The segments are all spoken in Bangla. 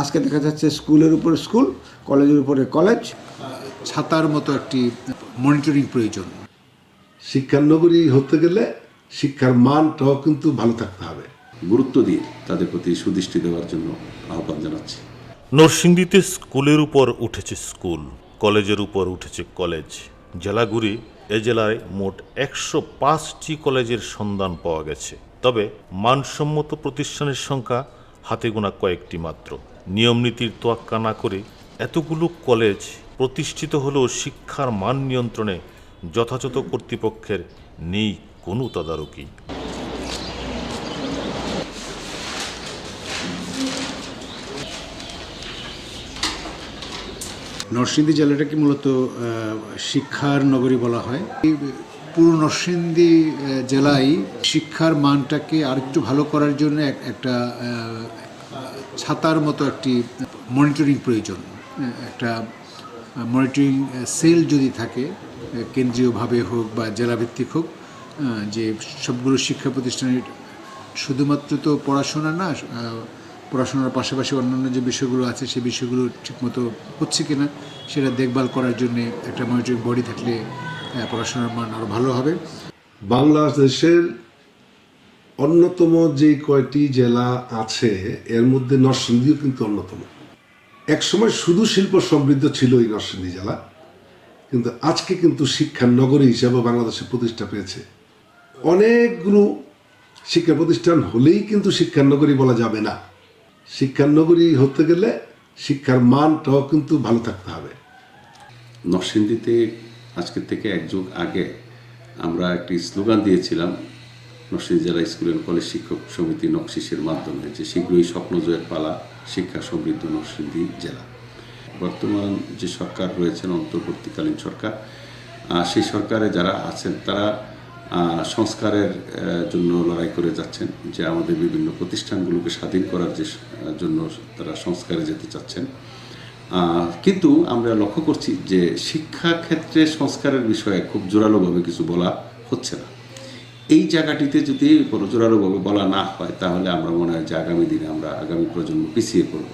আজকে দেখা যাচ্ছে স্কুলের উপরে স্কুল কলেজের উপরে কলেজ। ছাতার মতো একটি মনিটরিং প্রয়োজন। শিক্ষার নগরী হতে গেলে শিক্ষার মানটাও কিন্তু ভালো থাকতে হবে। গুরুত্ব দিয়ে তাদের প্রতি সুদৃষ্টি দেওয়ার জন্য আহ্বান জানাচ্ছি। নরসিংদীতে স্কুলের উপর উঠেছে স্কুল কলেজের উপর উঠেছে কলেজ। জেলাগুড়ি এ জেলায় মোট একশো পাঁচটি কলেজের সন্ধান পাওয়া গেছে। তবে মানসম্মত প্রতিষ্ঠানের সংখ্যা হাতে গোনা কয়েকটি মাত্র। নিয়মনীতির তোয়াক্কা না করে এতগুলো কলেজ প্রতিষ্ঠিত হলেও শিক্ষার মান নিয়ন্ত্রণে যথাযথ কর্তৃপক্ষের নেই কোনো তদারকি। নরসিংদী জেলাটাকে মূলত শিক্ষার নগরী বলা হয়? পুরো নরসিংদী জেলায় শিক্ষার মানটাকে আরেকটু ভালো করার জন্য একটা ছাতার মতো একটি মনিটরিং প্রয়োজন। একটা মনিটরিং সেল যদি থাকে, কেন্দ্রীয়ভাবে হোক বা জেলাভিত্তিক হোক, যে সবগুলো শিক্ষা প্রতিষ্ঠানের শুধুমাত্র তো পড়াশোনা না, পড়াশোনার পাশাপাশি অন্যান্য যে বিষয়গুলো আছে সেই বিষয়গুলো ঠিকমতো হচ্ছে কিনা, সেটা দেখভাল করার জন্য একটা মনিটরিং বডি থাকলে পড়াশোনার মান আরও ভালো হবে। বাংলাদেশের অন্যতম যে কয়টি জেলা আছে, এর মধ্যে নরসিংদীও কিন্তু অন্যতম। একসময় শুধু শিল্প সমৃদ্ধ ছিল এই নরসিংদী জেলা, কিন্তু আজকে কিন্তু শিক্ষার নগরী হিসাবে বাংলাদেশে প্রতিষ্ঠা পেয়েছে। অনেকগুলো শিক্ষা প্রতিষ্ঠান হলেই কিন্তু শিক্ষার নগরী বলা যাবে না। শিক্ষার নগরী হতে গেলে শিক্ষার মানটাও কিন্তু ভালো থাকতে হবে। নরসিংদীতে আজকের থেকে এক যুগ আগে আমরা একটি স্লোগান দিয়েছিলাম নরসিংদী জেলা স্কুল অ্যান্ড কলেজ শিক্ষক সমিতি নকশিসের মাধ্যমে যে শীঘ্রই স্বপ্নজয়ের পালা শিক্ষা সমৃদ্ধ নরসিংদী জেলা। বর্তমান যে সরকার রয়েছেন, অন্তর্বর্তীকালীন সরকার সেই সরকারে যারা আছেন, তারা সংস্কারের জন্য লড়াই করে যাচ্ছেন, যে আমাদের বিভিন্ন প্রতিষ্ঠানগুলোকে স্বাধীন করার যে জন্য তারা সংস্কারে যেতে চাচ্ছেন। কিন্তু আমরা লক্ষ্য করছি যে শিক্ষা ক্ষেত্রে সংস্কারের বিষয়ে খুব জোরালোভাবে কিছু বলা হচ্ছে না। এই জায়গাটিতে যদি জোরালোভাবে বলা না হয়, তাহলে আমরা মনে হয় যে আগামী দিনে আমরা আগামী প্রজন্ম পিছিয়ে পড়ব।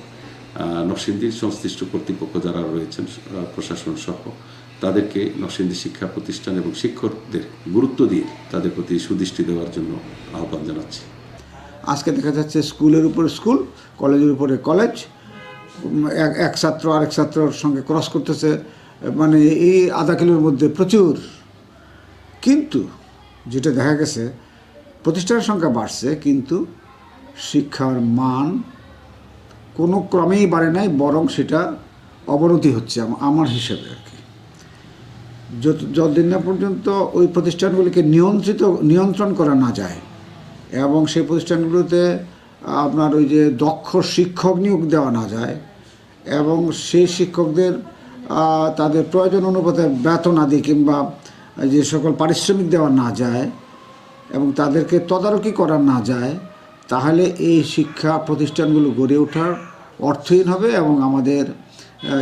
নরসিংদীর সংশ্লিষ্ট কর্তৃপক্ষ যারা রয়েছেন প্রশাসন সহ, তাদেরকে নরসিংদী শিক্ষা প্রতিষ্ঠান এবং শিক্ষকদের গুরুত্ব দিয়ে তাদের প্রতি সুদৃষ্টি দেওয়ার জন্য আহ্বান জানাচ্ছি। আজকে দেখা যাচ্ছে স্কুলের উপরে স্কুল, কলেজের উপরে কলেজ এক ছাত্র আরেক ছাত্রর সঙ্গে ক্রস করতেছে। মানে এই আধা কিলোর মধ্যে প্রচুর। কিন্তু যেটা দেখা গেছে, প্রতিষ্ঠানের সংখ্যা বাড়ছে, কিন্তু শিক্ষার মান কোনো ক্রমেই বাড়ে নাই, বরং সেটা অবনতি হচ্ছে আমার হিসেবে আর কি। যত, যতদিন না পর্যন্ত ওই প্রতিষ্ঠানগুলিকে নিয়ন্ত্রিত, নিয়ন্ত্রণ করা না যায়, এবং সেই প্রতিষ্ঠানগুলোতে আপনার ওই যে দক্ষ শিক্ষক নিয়োগ দেওয়া না যায়, এবং সেই শিক্ষকদের তাদের প্রয়োজন অনুপাতে বেতন আদি কিংবা যে সকল পারিশ্রমিক দেওয়া না যায় এবং তাদেরকে তদারকি করা না যায়, তাহলে এই শিক্ষা প্রতিষ্ঠানগুলো গড়ে ওঠার অর্থহীন হবে এবং আমাদের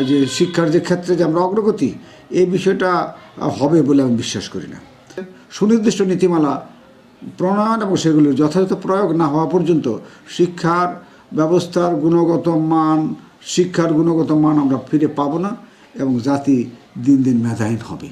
যে শিক্ষার যে ক্ষেত্রে যে আমরা অগ্রগতি, এই বিষয়টা হবে বলে আমি বিশ্বাস করি না। সুনির্দিষ্ট নীতিমালা প্রণয়ন এবং সেগুলির যথাযথ প্রয়োগ না হওয়া পর্যন্ত শিক্ষার ব্যবস্থার গুণগত মান, শিক্ষার গুণগত মান আমরা ফিরে পাবো না এবং জাতি দিন দিন মেধাহীন হবে।